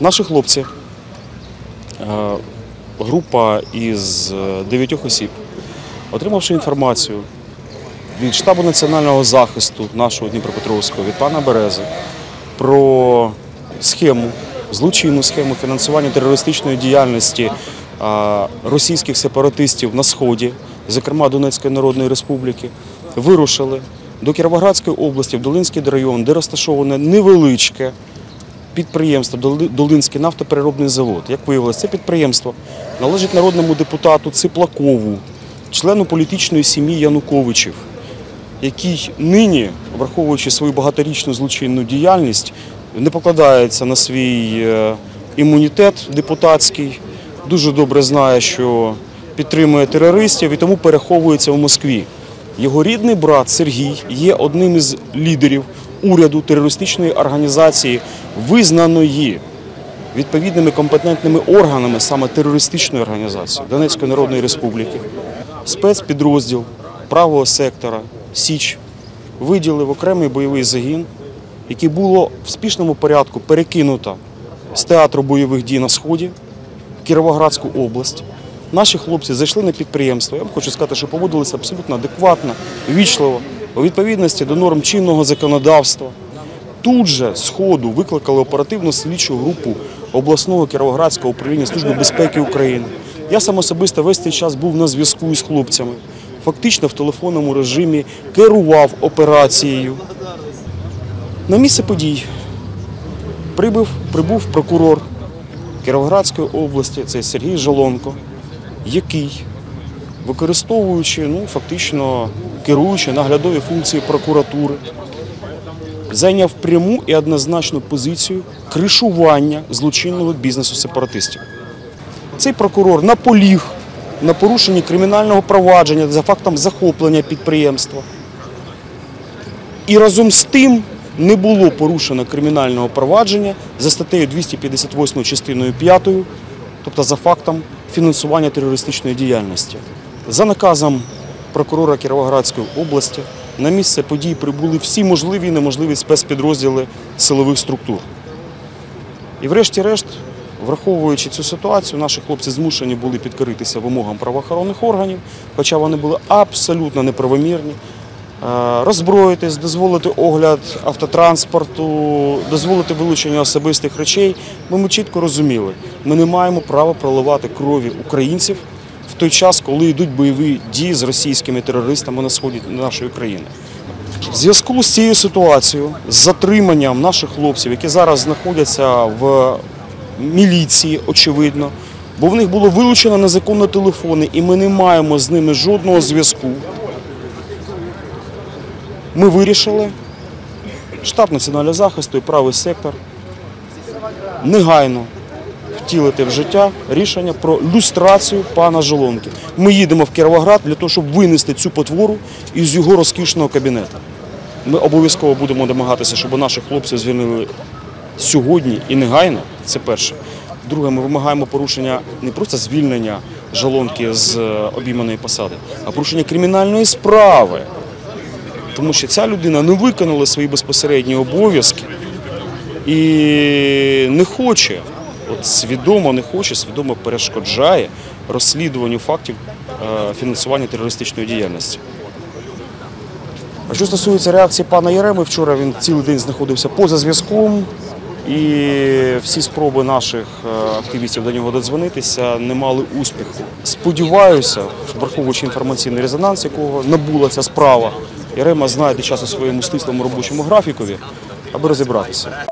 Наші хлопці, група із е, дев'ятьох осіб, отримавши інформацію від штабу національного захисту нашого Дніпропетровського, від пана Берези, про схему, злочинну схему фінансування терористичної діяльності російських сепаратистів на сході, зокрема Донецької Народної Республіки, вирушили до Кіровоградської області, в Долинський район, де розташоване невеличке підприємство Доли- Долинський нафтопереробний завод. Як виявилося, це підприємство належить народному депутату Циплакову, члену політичної сім'ї Януковичів який нині, враховуючи свою багаторічну злочинну діяльність, не покладається на свій е, імунітет депутатський, дуже добре знає, що підтримує терористів і тому переховується в Москві. Його рідний брат Сергій є одним із лідерів уряду терористичної організації, визнаної відповідними компетентними органами саме терористичної організації Донецької Народної Республіки, спецпідрозділ правого сектора Січ виділив окремий бойовий загін, який було в спішному порядку перекинуто з театру бойових дій на сході в Кіровоградську область. Наші хлопці зайшли на підприємство. Я вам хочу сказати, що поводилися абсолютно адекватно, вічливо, у відповідності до норм чинного законодавства. Тут же з ходу викликали оперативну слідчу групу обласного Кіровоградського управління Служби безпеки України. Я сам особисто весь цей час був на зв'язку із хлопцями. Фактично в телефонному режимі керував операцією. На місце подій прибув, прибув прокурор Кіровоградської області, це Сергій Жолонко, який, використовуючи, ну, фактично керуючи наглядові функції прокуратури, зайняв пряму і однозначну позицію кришування злочинного бізнесу сепаратистів. Цей прокурор наполіг на порушенні кримінального провадження за фактом захоплення підприємства. І разом з тим не було порушено кримінального провадження за статтею 258 частиною 5, тобто за фактом фінансування терористичної діяльності. За наказом прокурора Кіровоградської області на місце подій прибули всі можливі і неможливі спецпідрозділи силових структур. І врешті-решт, враховуючи цю ситуацію, наші хлопці змушені були підкоритися вимогам правоохоронних органів, хоча вони були абсолютно неправомірні. Е, Роззброїтись, дозволити огляд автотранспорту, дозволити вилучення особистих речей, ми чітко розуміли, ми не маємо права проливати крові українців той час, коли йдуть бойові дії з російськими терористами на сході нашої країни. В зв'язку з цією ситуацією, з затриманням наших хлопців, які зараз знаходяться в міліції, очевидно, бо в них було вилучено незаконно телефони, і ми не маємо з ними жодного зв'язку. Ми вирішили, штаб національного захисту і правий сектор негайно втілити в життя рішення про люстрацію пана Жолонки. Ми їдемо в Кіровоград для того, щоб винести цю потвору із його розкішного кабінету. Ми обов'язково будемо домагатися, щоб наших хлопців звільнили сьогодні і негайно. Це перше. Друге, ми вимагаємо порушення не просто звільнення Жолонки з е, обійманої посади, а порушення кримінальної справи. Тому що ця людина не виконала свої безпосередні обов'язки і не хоче, от свідомо не хоче, свідомо перешкоджає розслідуванню фактів е, фінансування терористичної діяльностті. А що стосується реакції пана Єреми, вчора він цілий день знаходився поза зв'язком, і всі спроби наших е, активістів до нього додзвонитися не мали успіху. Сподіваюся, враховуючи інформаційний резонанс, якого набула ця справа, Єрема знайде час у своєму стислому робочому графікові, аби розібратися.